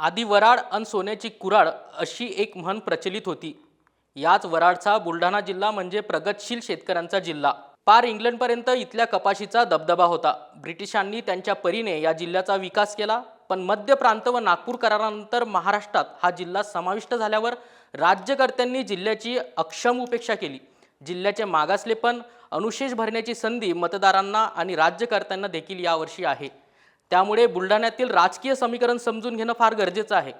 आधी वराड अन सोन्याची कुराड अशी एक म्हण प्रचलित होती. याच वराडचा बुलढाणा जिल्हा म्हणजे प्रगतशील शेतकऱ्यांचा जिल्हा. पार इंग्लंडपर्यंत इथल्या कपाशीचा दबदबा होता. ब्रिटिशांनी त्यांच्या परीने या जिल्ह्याचा विकास केला पण मध्य प्रांत व नागपूर करारानंतर महाराष्ट्रात हा जिल्हा समाविष्ट झाल्यावर राज्यकर्त्यांनी जिल्ह्याची अक्षम उपेक्षा केली. जिल्ह्याचे मागासलेपण अनुशेष भरण्याची संधी मतदारांना आणि राज्यकर्त्यांना देखील यावर्षी आहे. त्यामुळे बुलढाण्यातील राजकीय समीकरण समजून घेणं फार गरजेचं आहे.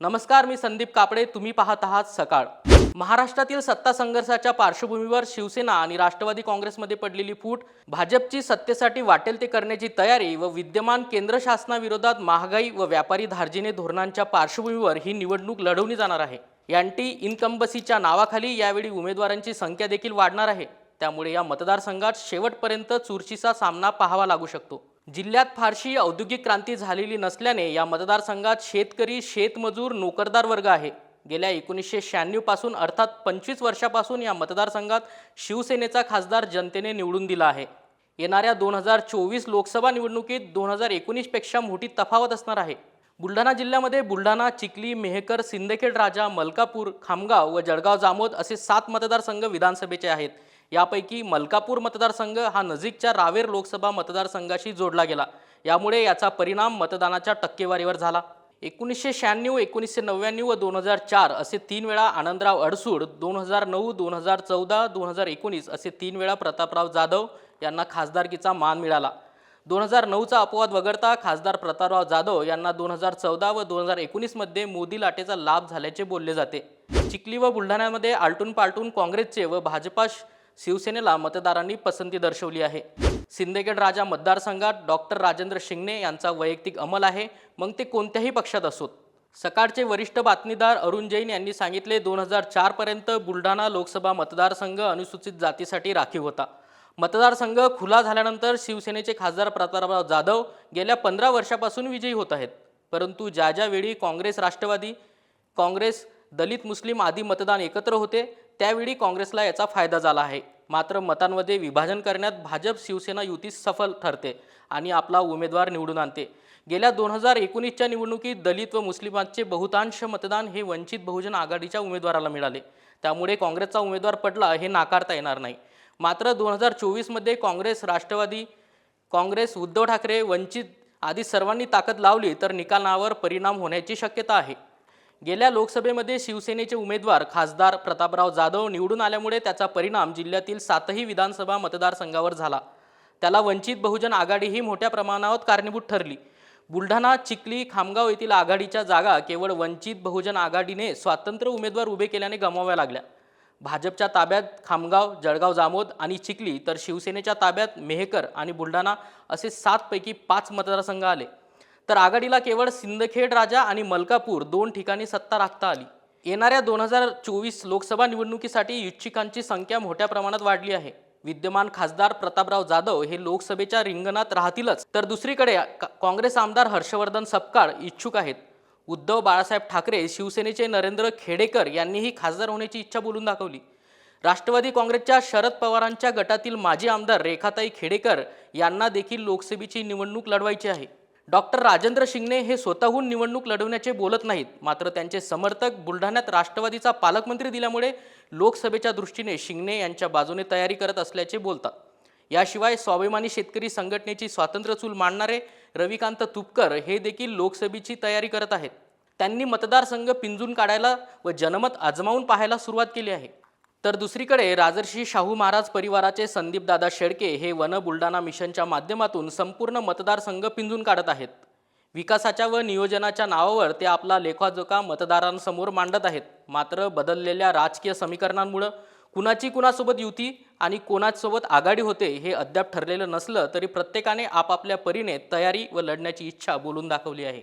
नमस्कार मी संदीप कापडे तुम्ही पाहत आहात सकाळ. महाराष्ट्रातील सत्ता संघर्षाच्या पार्श्वभूमीवर शिवसेना आणि राष्ट्रवादी काँग्रेसमध्ये पडलेली फूट भाजपची सत्तेसाठी वाटेल ते करण्याची तयारी व विद्यमान केंद्र शासनाविरोधात महागाई व व्यापारी धार्जिने धोरणांच्या पार्श्वभूमीवर ही निवडणूक लढवली जाणार आहे. अँटी इनकंबसीच्या नावाखाली यावेळी उमेदवारांची संख्या देखील वाढणार आहे. त्यामुळे या मतदारसंघात शेवटपर्यंत चुरशीचा सामना पाहावा लागू शकतो. जिल्ह्यात फारशी औद्योगिक क्रांती झालेली नसल्याने या मतदारसंघात शेतकरी शेतमजूर नोकरदार वर्ग आहे. गेल्या एकोणीसशे शहाण्णवपासून अर्थात पंचवीस वर्षापासून या मतदारसंघात शिवसेनेचा खासदार जनतेने निवडून दिला आहे. येणाऱ्या दोन हजार चोवीस लोकसभा निवडणुकीत दोन हजार एकोणीसपेक्षा मोठी तफावत असणार आहे. बुलढाणा जिल्ह्यामध्ये बुलढाणा चिखली मेहकर सिंदखेड राजा मलकापूर खामगाव व जळगाव जामोद असे सात मतदारसंघ विधानसभेचे आहेत. यापैकी मलकापूर मतदारसंघ हा नजीकच्या रावेर लोकसभा मतदारसंघाशी जोडला गेला. यामुळे याचा परिणाम मतदानाच्या टक्केवारीवर झाला. एकोणीसशे शहाण्णव एकोणीसशे नव्याण्णव व दोन हजार चार असे तीन वेळा आनंदराव अडसूड दोन हजार नऊ दोन हजार चौदा दोन हजार एकोणीस असे तीन वेळा प्रतापराव जाधव यांना खासदारकीचा मान मिळाला. दोन हजार नऊचा अपवाद वगळता खासदार प्रतापराव जाधव यांना दोन हजार चौदा व दोन हजार एकोणीसमध्ये मोदी लाटेचा लाभ झाल्याचे बोलले जाते. चिखली व बुलढाण्यामध्ये आलटून पालटून काँग्रेसचे व भाजपा शिवसेनेला मतदारांनी पसंती दर्शवली आहे. सिंदखेड राजा मतदारसंघात डॉक्टर राजेंद्र शिंगणे यांचा वैयक्तिक अमल आहे मग ते कोणत्याही पक्षात असोत. सकाळचे वरिष्ठ बातमीदार अरुण जैन यांनी सांगितले दोन हजार चारपर्यंत बुलढाणा लोकसभा मतदारसंघ अनुसूचित जातीसाठी राखीव होता. मतदारसंघ खुला झाल्यानंतर शिवसेनेचे खासदार प्रतापराव जाधव गेल्या पंधरा वर्षापासून विजयी होत आहेत. परंतु ज्या ज्यावेळी काँग्रेस राष्ट्रवादी काँग्रेस दलित मुस्लिम आदी मतदान एकत्र होते त्यावेळी काँग्रेसला याचा फायदा झाला आहे. मात्र मतांमध्ये विभाजन करण्यात भाजप शिवसेना युती सफल ठरते आणि आपला उमेदवार निवडून आणते. गेल्या दोन हजार एकोणीसच्या निवडणुकीत दलित व मुस्लिमांचे बहुतांश मतदान हे वंचित बहुजन आघाडीच्या उमेदवाराला मिळाले. त्यामुळे काँग्रेसचा उमेदवार पडला हे नाकारता येणार नाही. मात्र दोन हजार चोवीसमध्ये काँग्रेस राष्ट्रवादी काँग्रेस उद्धव ठाकरे वंचित आदी सर्वांनी ताकद लावली तर निकालावर परिणाम होण्याची शक्यता आहे. गेल्या लोकसभेमध्ये शिवसेनेचे उमेदवार खासदार प्रतापराव जाधव निवडून आल्यामुळे त्याचा परिणाम जिल्ह्यातील सातही विधानसभा मतदारसंघावर झाला. त्याला वंचित बहुजन आघाडी ही मोठ्या प्रमाणावर कारणीभूत ठरली. बुलढाणा चिखली खामगाव येथील आघाडीच्या जागा केवळ वंचित बहुजन आघाडीने स्वातंत्र्य उमेदवार उभे केल्याने गमाव्या लागल्या. भाजपच्या ताब्यात खामगाव जळगाव जामोद आणि चिखली तर शिवसेनेच्या ताब्यात मेहकर आणि बुलढाणा असे सातपैकी पाच मतदारसंघ आले. तर आघाडीला केवळ सिंदखेड राजा आणि मलकापूर दोन ठिकाणी सत्ता राखता आली. येणाऱ्या दोन हजार चोवीस लोकसभा निवडणुकीसाठी इच्छुकांची संख्या मोठ्या प्रमाणात वाढली आहे. विद्यमान खासदार प्रतापराव जाधव हे लोकसभेच्या रिंगणात राहतीलच. तर दुसरीकडे का- काँग्रेस आमदार हर्षवर्धन सपकाळ इच्छुक आहेत. उद्धव बाळासाहेब ठाकरे शिवसेनेचे नरेंद्र खेडेकर यांनीही खासदार होण्याची इच्छा बोलून दाखवली. राष्ट्रवादी काँग्रेसच्या शरद पवारांच्या गटातील माजी आमदार रेखाताई खेडेकर यांना देखील लोकसभेची निवडणूक लढवायची आहे. डॉक्टर राजेंद्र शिंगणे हे स्वतःहून निवडणूक लढवण्याचे बोलत नाहीत. मात्र त्यांचे समर्थक बुलढाण्यात राष्ट्रवादीचा पालकमंत्री दिल्यामुळे लोकसभेच्या दृष्टीने शिंगणे यांच्या बाजूने तयारी करत असल्याचे बोलतात. याशिवाय स्वाभिमानी शेतकरी संघटनेची स्वातंत्र्य चूल मांडणारे रविकांत तुपकर हे देखील लोकसभेची तयारी करत आहेत. त्यांनी मतदारसंघ पिंजून काढायला व जनमत आजमावून पाहायला सुरुवात केली आहे. तर दुसरीकडे राजर्षी शाहू महाराज परिवाराचे संदीपदादा शेळके हे वन बुलढाणा मिशनच्या माध्यमातून संपूर्ण मतदारसंघ पिंजून काढत आहेत. विकासाच्या व नियोजनाच्या नावावर ते आपला लेखाजोखा मतदारांसमोर मांडत आहेत. मात्र बदललेल्या राजकीय समीकरणांमुळं कुणाची कुणासोबत युती आणि कोणासोबत आघाडी होते हे अद्याप ठरलेलं नसलं तरी प्रत्येकाने आपापल्या परीने तयारी व लढण्याची इच्छा बोलून दाखवली आहे.